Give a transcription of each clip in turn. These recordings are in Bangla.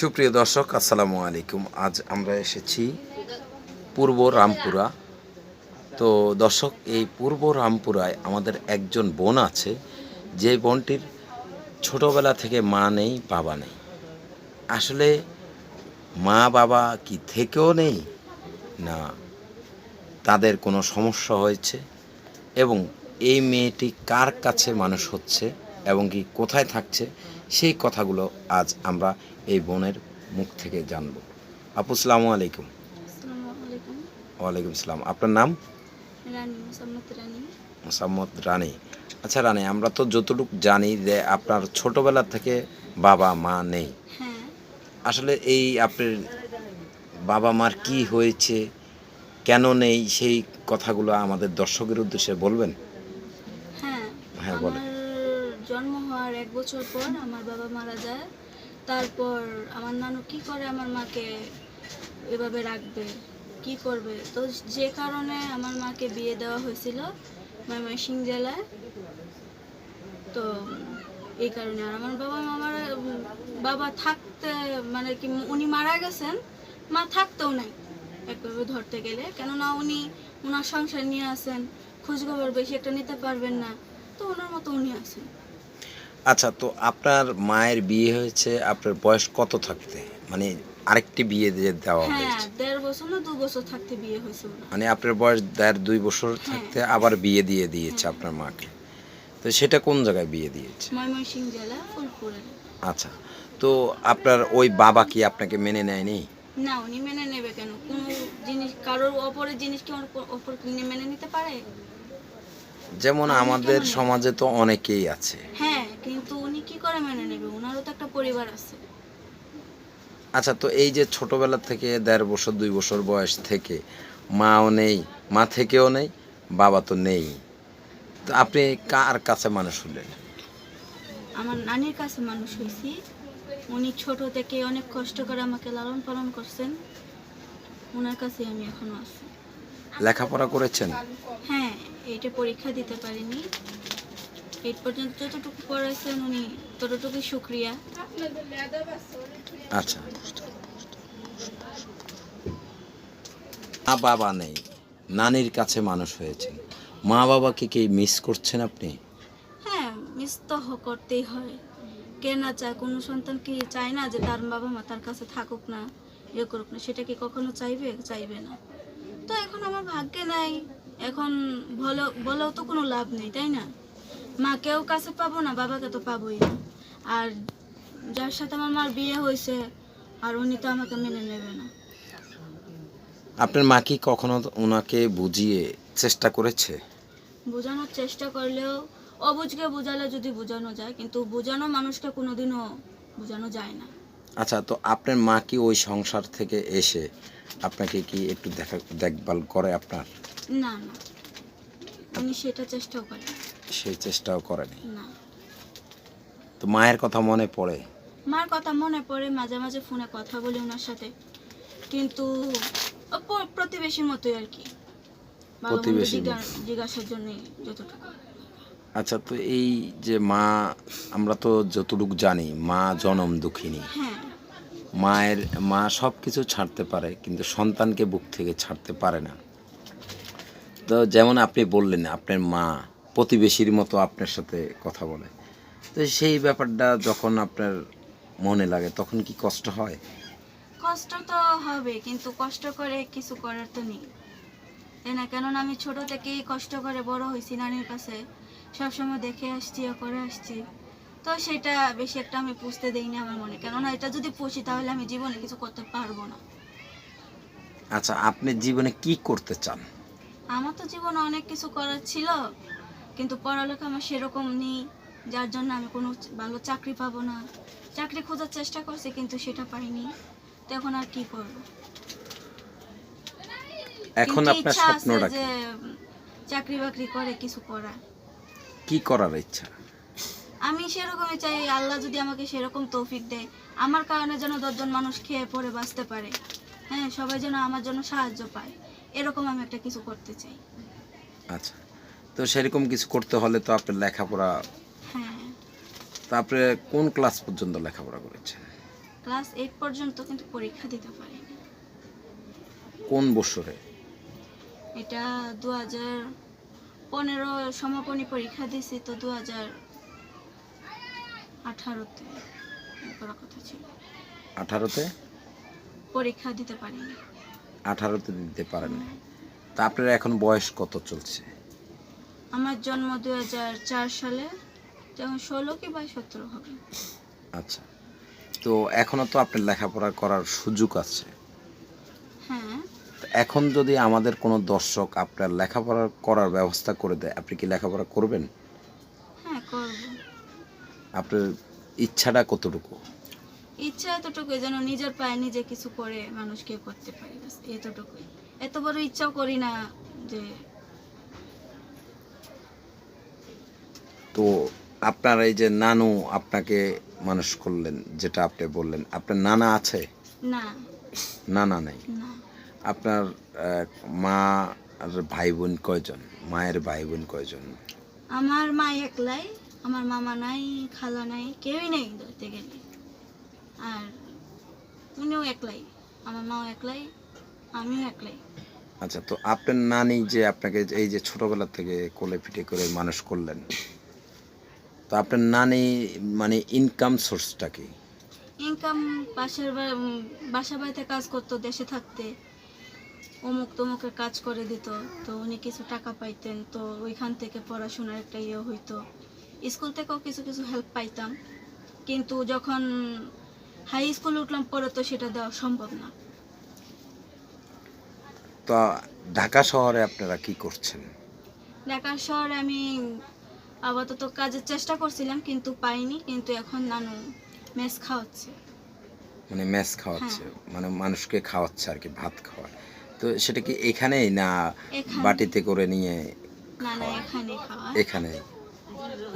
সুপ্রিয় দর্শক, আসসালামু আলাইকুম। আজ আমরা এসেছি পূর্ব রামপুরা। তো দর্শক, এই পূর্ব রামপুরায় আমাদের একজন বোন আছে, যে বোনটির ছোটবেলা থেকে মা নেই, বাবা নেই। আসলে মা, বাবা কি থেকেও নেই? না, তাদের কোনো সমস্যা হয়েছে? এবং এই মেয়েটি কার কাছে মানুষ হচ্ছে? এবং কি কোথায় থাকছে সেই কথাগুলো আজ আমরা এই বোনের মুখ থেকে জানব। আপু সালামু আলাইকুম। ওয়ালাইকুম সালাম আপনার নাম? মোসাম্মদ রানী। আচ্ছা রানী আমরা তো যতটুকু জানি যে আপনার ছোটবেলা থেকে বাবা মা নেই। হ্যাঁ। আসলে এই আপনার বাবা মার কি হয়েছে কেন নেই সেই কথাগুলো আমাদের দর্শকের উদ্দেশ্যে বলবেন? হ্যাঁ হ্যাঁ, বলেন। জন্ম হওয়ার এক বছর পর আমার বাবা মারা যায়। তারপর আমার নানু কি করে আমার মাকে এভাবে রাখবে? কি করবে? তো যে কারণে আমার মাকে বিয়ে দেওয়া হয়েছিল ময়মনসিং জেলায়। তো এই কারণে আর আমার বাবা মামার বাবা থাকতে মানে কি উনি মারা গেছেন, মা থাকতেও নাই একভাবে ধরতে গেলে। কেননা উনি ওনার সংসার নিয়ে আসেন খোঁজখবর বেশি একটা নিতে পারবেন না। তো ওনার মতো উনি আছেন। আচ্ছা তো আপনার মায়ের বিয়ে হয়েছে আপনার বয়স কত থাকতে? মানে আরেকটি বিয়ে দিয়ে দেওয়া হ্যাঁ হয়েছে। দেড় বছর না দু বছর থাকতে বিয়ে হয়েছে ওনার। মানে আপনার বয়স দেড় দুই বছর থাকতে আবার বিয়ে দিয়ে দিয়েছে আপনার মাকে। তো সেটা কোন জায়গায় বিয়ে দিয়েছে? জেলা ফুলপুরে। আচ্ছা তো আপনার ওই বাবা কি আপনাকে মেনে নেয়নি? না উনি মেনে নেবে কেন? কোনো জিনিস কারোর অপরের জিনিস কি অপর মেনে নিতে পারে? যেমন আমাদের সমাজে তো অনেকেই আছে। হ্যাঁ কিন্তু উনি কি করে মেনে নেবে? ওনারও তো একটা পরিবার আছে। আচ্ছা তো এই যে ছোটবেলা থেকে দেড় বছর দুই বছর বয়স থেকে মাও নেই মা থেকেও নেই বাবা তো নেই। তো আপনি কার কাছে মানুষ হলেন? আমার নানির কাছে মানুষ হয়েছি। উনি ছোট থেকে অনেক কষ্ট করে আমাকে লালন পালন করছেন। ওনার কাছে আমি এখনও আছি। লেখাপড়া করেছেন? হ্যাঁ এইটা পরীক্ষা দিতে পারিনি। এইট পর্যন্ত যতটুকু পড়াইছেন উনি ততটুকুই শুক্রিয়া। আচ্ছা মা বাবা নেই নানির কাছে মানুষ হয়েছে। মা বাবাকে কি মিস করছেন আপনি? হ্যাঁ মিস তো করতেই হয়। কে না চায় কোনো সন্তান কি চায় না যে তার বাবা মা তার কাছে থাকুক না ইয়ে করুক না? সেটা কি কখনো চাইবে? চাইবে না। তো এখন আমার ভাগ্যে নাই। এখন বলো বলেও তো কোনো লাভ নেই তাই না? মাকেও কাছে পাবো না বাবাকে তো পাবোই না। আর যার সাথে আমার মার বিয়ে হয়েছে আর উনি তো আমাকে মেনে নেবে না। আপনার মা কি কখনো ওনাকে বুঝিয়ে চেষ্টা করেছে? বোঝানোর চেষ্টা করলেও অবুঝকে বোঝালে যদি বোঝানো যায় কিন্তু বোঝানো মানুষকে কোনোদিনও বোঝানো যায় না। আচ্ছা তো আপনার মা কি ওই সংসার থেকে এসে আপনাকে কি একটু দেখা দেখভাল করে আপনার? না না। উনি সেটা চেষ্টাও করেন সেই চেষ্টাও করেনি। তো মায়ের কথা মনে পড়ে? মার কথা মনে পড়ে মাঝে মাঝে ফোনে কথা বলি ওনার সাথে। কিন্তু প্রতিবেশীর মতোই আর কি। জিজ্ঞা- জিজ্ঞাসার জন্য যতটুকু। আচ্ছা তো এই যে মা আমরা তো যতটুকু জানি মা জনম দুঃখিনী। হ্যাঁ। মায়ের মা সব কিছু ছাড়তে পারে কিন্তু সন্তানকে বুক থেকে ছাড়তে পারে না। তো যেমন আপনি বললেন আপনার মা প্রতিবেশীর মতো আপনার সাথে কথা বলে। তো সেই ব্যাপারটা যখন আপনার মনে লাগে তখন কি কষ্ট হয়? কষ্ট তো হবে কিন্তু কষ্ট করে কিছু করার তো নেই। তাই না? কেননা আমি ছোট থেকেই কষ্ট করে বড় হয়েছি নানির কাছে। সবসময় দেখে আসছি করে আসছি। তো সেটা বেশি একটা আমি পুষতে দেই না আমার মনে। কেননা এটা যদি পুষি তাহলে আমি জীবনে কিছু করতে পারব না। আচ্ছা আপনি জীবনে কি করতে চান? আমার তো জীবনে অনেক কিছু করার ছিল। কিন্তু পড়ালেখা আমার সেরকম নেই যার জন্য আমি কোনো ভালো চাকরি পাবো না। চাকরি খোঁজার চেষ্টা করছি কিন্তু সেটা পাইনি। তো এখন আর কি করব? এখন আপনার স্বপ্নটা যে চাকরি বাকরি করে কিছু করা কি করার ইচ্ছা? আমি সেরকমই চাই আল্লাহ যদি আমাকে সেরকম তৌফিক দেয়। আমার কারণে যেন দশজন মানুষ খেয়ে পরে বাঁচতে পারে। হ্যাঁ সবাই যেন আমার জন্য সাহায্য পায়। এরকম আমি একটা কিছু করতে চাই। আচ্ছা। তো সেরকম কিছু করতে হলে তো আপনার লেখাপড়া হ্যাঁ। তা আপনি কোন ক্লাস পর্যন্ত লেখাপড়া করেছেন ক্লাস এইট পর্যন্ত কিন্তু পরীক্ষা দিতে পারিনি। কোন বছরে? এটা দু হাজার পনেরো সমাপনী পরীক্ষা দিয়েছি তো দু হাজার আঠারোতে করার কথা ছিল। আঠারোতে? পরীক্ষা দিতে পারিনি। আঠারোতে দিতে পারেননি। তা আপনার এখন বয়স কত চলছে? আমার জন্ম দু হাজার চার সালে যখন ষোলো কি বা সতেরো হবে। আচ্ছা। তো এখনও তো আপনার লেখাপড়া করার সুযোগ আছে। হ্যাঁ। এখন যদি আমাদের কোনো দর্শক আপনার লেখাপড়া করার ব্যবস্থা করে দেয় আপনি কি লেখাপড়া করবেন? হ্যাঁ করব। আপনার ইচ্ছাটা কতটুকু? ইচ্ছা এতটুকুই যেন নিজের পায়ে নিজে কিছু করে মানুষকে করতে পারি। এতটুকুই। এত বড় ইচ্ছাও করি না যে তো আপনার এই যে নানু আপনাকে মানুষ করলেন যেটা আপনি বললেন আপনার নানা আছে? না। নানা নেই? আপনার মা আর ভাই বোন কয়জন? মায়ের ভাই বোন কয়জন? আমার মা একলাই আমার মামা নাই খালা নাই কেউই নেই ধরতে গেলে আর উনিও একলাই আমার মাও একলাই আমিও একলাই। আচ্ছা তো আপনার নানি যে আপনাকে এই যে ছোটবেলা থেকে কোলে পিঠে করে মানুষ করলেন তো আপনার নানি মানে ইনকাম সোর্সটা কি? ইনকাম পাশের বা- উম, বাসা বাড়িতে কাজ করতো দেশে থাকতে। অমুক তমুকের কাজ করে দিত তো উনি কিছু টাকা পাইতেন তো ওইখান থেকে পড়াশোনার একটা ইয়ে হইতো। স্কুল থেকেও কিছু কিছু হেল্প পাইতাম। কিন্তু যখন হাই স্কুলে উঠলাম পরে তো সেটা দেওয়া সম্ভব না। তো ঢাকা শহরে আপনারা কি করছেন? ঢাকা শহরে আমি আপাতত কাজের চেষ্টা করছিলাম কিন্তু পাইনি কিন্তু এখন নানু মেস খাওয়াচ্ছে। মানে মেস খাওয়াচ্ছে হ্যাঁ। মানে মানুষকে খাওয়াচ্ছে আর কি ভাত খাওয়া তো সেটা কি এখানেই না। বাটিতে করে নিয়ে না না এখানে খাওয়া। এখানে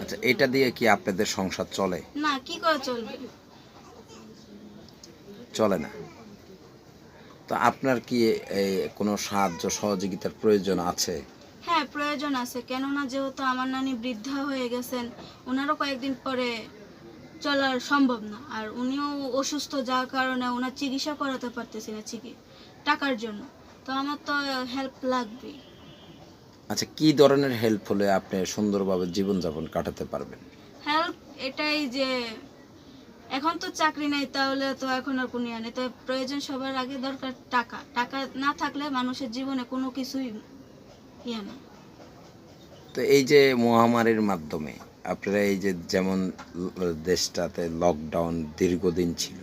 আচ্ছা এটা দিয়ে কি আপনাদের সংসার চলে? না কি করে চলবে? চলে না। তো আপনার কি কোনো সাহায্য সহযোগিতার প্রয়োজন আছে? হ্যাঁ প্রয়োজন আছে। কেননা যেহেতু আমার নানি বৃদ্ধা হয়ে গেছেন ওনারও কয়েকদিন পরে চলার সম্ভব না। আর উনিও অসুস্থ যার কারণে ওনার চিকিৎসা করাতে পারতেছি না চিকি টাকার জন্য। তো আমার তো হেল্প লাগবেই। আচ্ছা কি ধরনের হেল্প হলে আপনি সুন্দরভাবে জীবনযাপন কাটাতে পারবেন? হেল্প এটাই যে এখন তো চাকরি নাই তাহলে তো এখন আর কোনো নেই। তো প্রয়োজন সবার আগে দরকার টাকা। টাকা না থাকলে মানুষের জীবনে কোনো কিছুই তো এই যে মহামারীর মাধ্যমে আপনারা এই যে যেমন দেশটাতে লকডাউন দীর্ঘদিন ছিল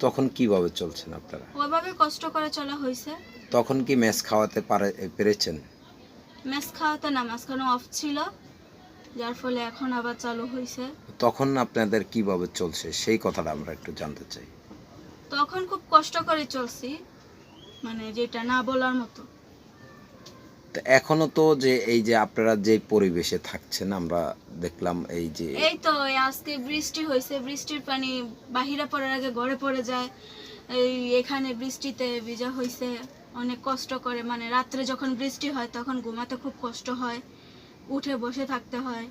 তখন কীভাবে চলছেন আপনারা? ওইভাবে কষ্ট করে চলা হয়েছে। তখন কি ম্যাচ খাওয়াতে পারে পেরেছেন? ম্যাচ খাওয়াতে না মাঝখানে অফ ছিল যার ফলে এখন আবার চালু হয়েছে। তখন আপনাদের কীভাবে চলছে সেই কথাটা আমরা একটু জানতে চাই। তখন খুব কষ্ট করে চলছি মানে যেটা না বলার মতো। তো এখনও তো যে এই যে আপনারা যে পরিবেশে থাকছেন আমরা দেখলাম এই যে এই তো আজকে বৃষ্টি হয়েছে বৃষ্টির পানি বাহিরে পড়ার আগে ঘরে পড়ে যায়। এই এখানে বৃষ্টিতে ভিজা হয়েছে অনেক কষ্ট করে। মানে রাত্রে যখন বৃষ্টি হয় তখন ঘুমাতে খুব কষ্ট হয় উঠে বসে থাকতে হয়।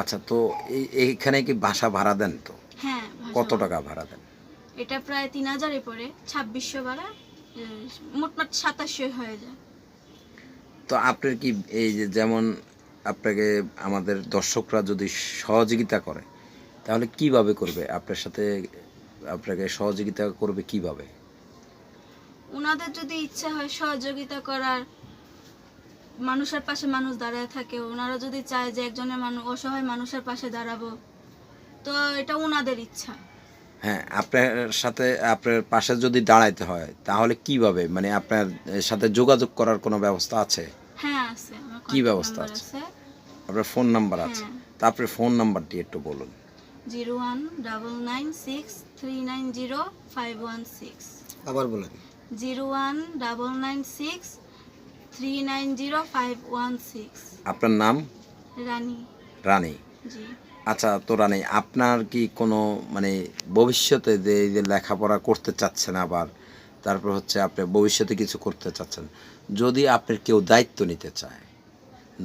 আচ্ছা তো এই এইখানে কি বাসা ভাড়া দেন তো? হ্যাঁ কত টাকা ভাড়া দেন? এটা প্রায় তিন হাজারে পড়ে ছাব্বিশশো বাড়া মোটমাট সাতাশশো হয়ে যায়। তো আপনার কি এই যে যেমন আপনাকে আমাদের দর্শকরা যদি সহযোগিতা করে তাহলে কীভাবে করবে? আপনার সাথে আপনাকে সহযোগিতা করবে কীভাবে? ওনাদের যদি ইচ্ছা হয় সহযোগিতা করার মানুষের পাশে মানুষ দাঁড়ায় থাকে ওনারা যদি চায় যে একজনের মানুষ অসহায় মানুষের পাশে দাঁড়াবো তো এটা ওনাদের ইচ্ছা। হ্যাঁ আপনার সাথে আপনার পাশে যদি দাঁড়াইতে হয় তাহলে কীভাবে? মানে আপনার সাথে যোগাযোগ করার কোনো ব্যবস্থা আছে? হ্যাঁ আছে। কি ব্যবস্থা আছে? আপনার ফোন নাম্বার আছে। হ্যাঁ। তা আপনার ফোন নাম্বারটি একটু বলুন। Zero one double nine six three nine zero five one six. আবার বলেন। Zero one double nine six three nine zero five one six. আপনার নাম? রানী। রানী। জি। আচ্ছা তো রানী আপনার কি কোনো মানে ভবিষ্যতে যে এই যে লেখাপড়া করতে চাচ্ছেন আবার তারপর হচ্ছে আপনি ভবিষ্যতে কিছু করতে চাচ্ছেন যদি আপনার কেউ দায়িত্ব নিতে চায়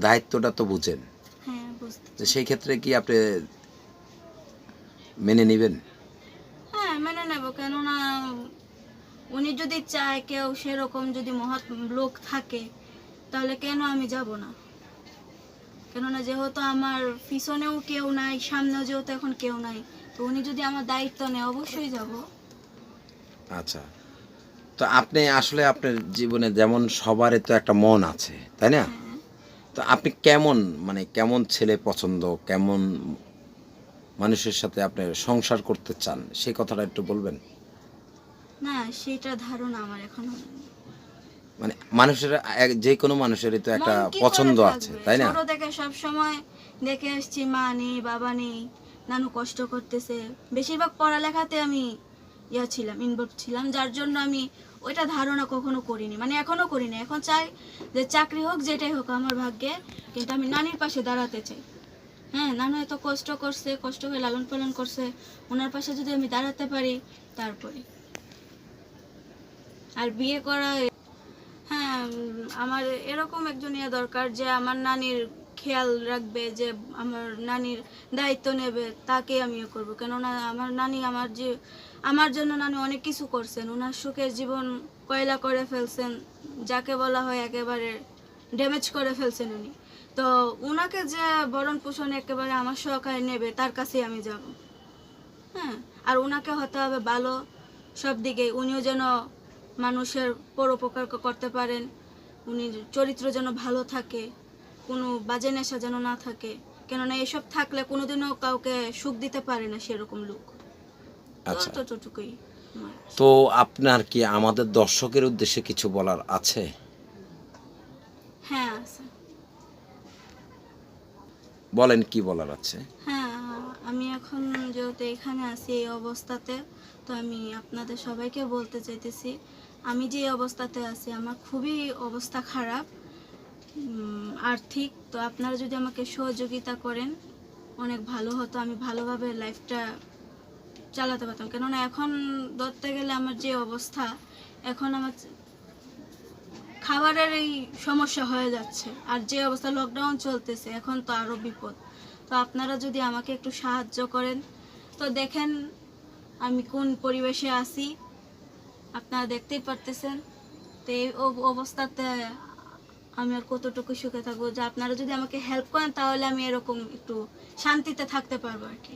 দায়িত্বটা তো বুঝেন। হ্যাঁ সেই ক্ষেত্রে কি আপনি মেনে নেবেন? মেনে নেব কেননা উনি যদি চায় কেউ সেরকম যদি মহৎ লোক থাকে তাহলে কেন আমি যাব না? কেননা যেহেতু আমার পিছনেও কেউ নাই সামনেও যেহেতু এখন কেউ নাই তো উনি যদি আমার দায়িত্ব নেয় অবশ্যই যাব। আচ্ছা। তো আপনি আসলে আপনার জীবনে যেমন সবারই তো একটা মন আছে তাই না? হ্যাঁ। তো আপনি কেমন মানে কেমন ছেলে পছন্দ কেমন মানুষের সাথে আপনি সংসার করতে চান সেই কথাটা একটু বলবেন? না সেটা ধারণা আমার এখনও। মানে মানুষের যে কোনো মানুষেরই তো একটা করে পছন্দ আছে তাই না? থেকে সব সময় দেখে আসছি মা নেই বাবা নেই নানু কষ্ট করতেছে। বেশিরভাগ পড়ালেখাতে আমি ইয়া ছিলাম ইনভলভ ছিলাম যার জন্য আমি ওইটা ধারণা কখনো করিনি। মানে এখনও করিনি এখন চাই যে চাকরি হোক যেটাই হোক আমার ভাগ্যে কিন্তু আমি নানির পাশে দাঁড়াতে চাই। হ্যাঁ নানু এত কষ্ট করছে কষ্ট করে লালন পালন করছে ওনার পাশে যদি আমি দাঁড়াতে পারি তারপরে। আর বিয়ে করা আমার এরকম একজন ইয়ে দরকার যে আমার নানির খেয়াল রাখবে, যে আমার নানির দায়িত্ব নেবে, তাকে আমি ইয়ে করব। কেননা আমার নানি আমার যে, আমার জন্য নানি অনেক কিছু করছেন। ওনার সুখের জীবন কয়লা করে ফেলছেন, যাকে বলা হয় একেবারে ড্যামেজ করে ফেলছেন উনি। তো ওনাকে যে বরণ পোষণ একেবারে আমার সহকারে নেবে, তার কাছেই আমি যাব। হ্যাঁ আর ওনাকে হতে হবে ভালো সব দিকে উনিও যেন মানুষের পরোপকার করতে পারেন। উনি চরিত্র যেন ভালো থাকে কোনো বাজে নেশা যেন না থাকে। কেননা এসব থাকলে কোনোদিনও কাউকে সুখ দিতে পারে না সেরকম লোক। আচ্ছা। তো ততটুকুই তো আপনার কি আমাদের দর্শকের উদ্দেশ্যে কিছু বলার আছে? হ্যাঁ বলেন কি বলার আছে? হ্যাঁ আমি এখন যেহেতু এখানে আছি এই অবস্থাতে তো আমি আপনাদের সবাইকে বলতে চাইতেছি আমি যে অবস্থাতে আছি, আমার খুবই অবস্থা খারাপ আর্থিক। তো আপনারা যদি আমাকে সহযোগিতা করেন, অনেক ভালো হতো, আমি ভালোভাবে লাইফটা চালাতে পারতাম। কেননা এখন ধরতে গেলে আমার যে অবস্থা, এখন আমার খাবারের এই সমস্যা হয়ে যাচ্ছে। আর যে অবস্থা লকডাউন চলতেছে, এখন তো আরও বিপদ। তো আপনারা যদি আমাকে একটু সাহায্য করেন, তো দেখেন আমি কোন পরিবেশে আছি। আপনারা দেখতেই পারতেছেন। তো এই অবস্থাতে আমি আর কতটুকু সুখে থাকব? যে আপনারা যদি আমাকে হেল্প করেন, তাহলে আমি এরকম একটু শান্তিতে থাকতে পারব আর কি।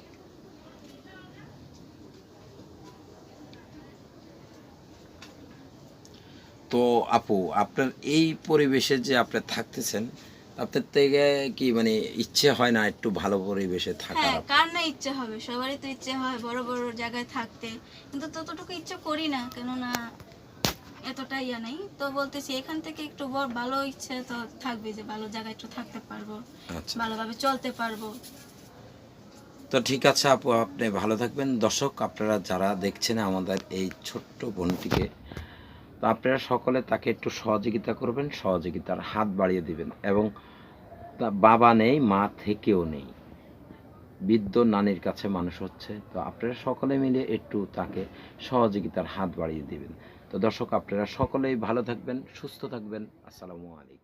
তো আপু, আপনার এই পরিবেশে যে আপনি থাকতেছেন আপনার থেকে কি মানে ইচ্ছে হয় না একটু ভালো পরিবেশে হ্যাঁ কার না ইচ্ছে হবে? সবারই তো ইচ্ছে হয় বড় বড় জায়গায় থাকতে। কিন্তু ততটুকু ইচ্ছে করি না কেননা এতটা ইয়া নেই। তো বলতেছি এখান থেকে একটু বড় ভালো ইচ্ছে তো থাকবে যে ভালো জায়গায় একটু থাকতে পারব আচ্ছা। ভালোভাবে চলতে পারব। তো ঠিক আছে আপু আপনি ভালো থাকবেন। দর্শক আপনারা যারা দেখছেন আমাদের এই ছোট্ট বোনটিকে তো আপনারা সকলে তাকে একটু সহযোগিতা করবেন, সহযোগিতার হাত বাড়িয়ে দিবেন এবং তা বাবা নেই, মা থেকেও নেই। বৃদ্ধ নানির কাছে মানুষ হচ্ছে, তো আপনারা সকলে মিলে একটু তাকে সহযোগিতার হাত বাড়িয়ে দিবেন। তো দর্শক, আপনারা সকলেই ভালো থাকবেন, সুস্থ থাকবেন। আসসালামু আলাইকুম।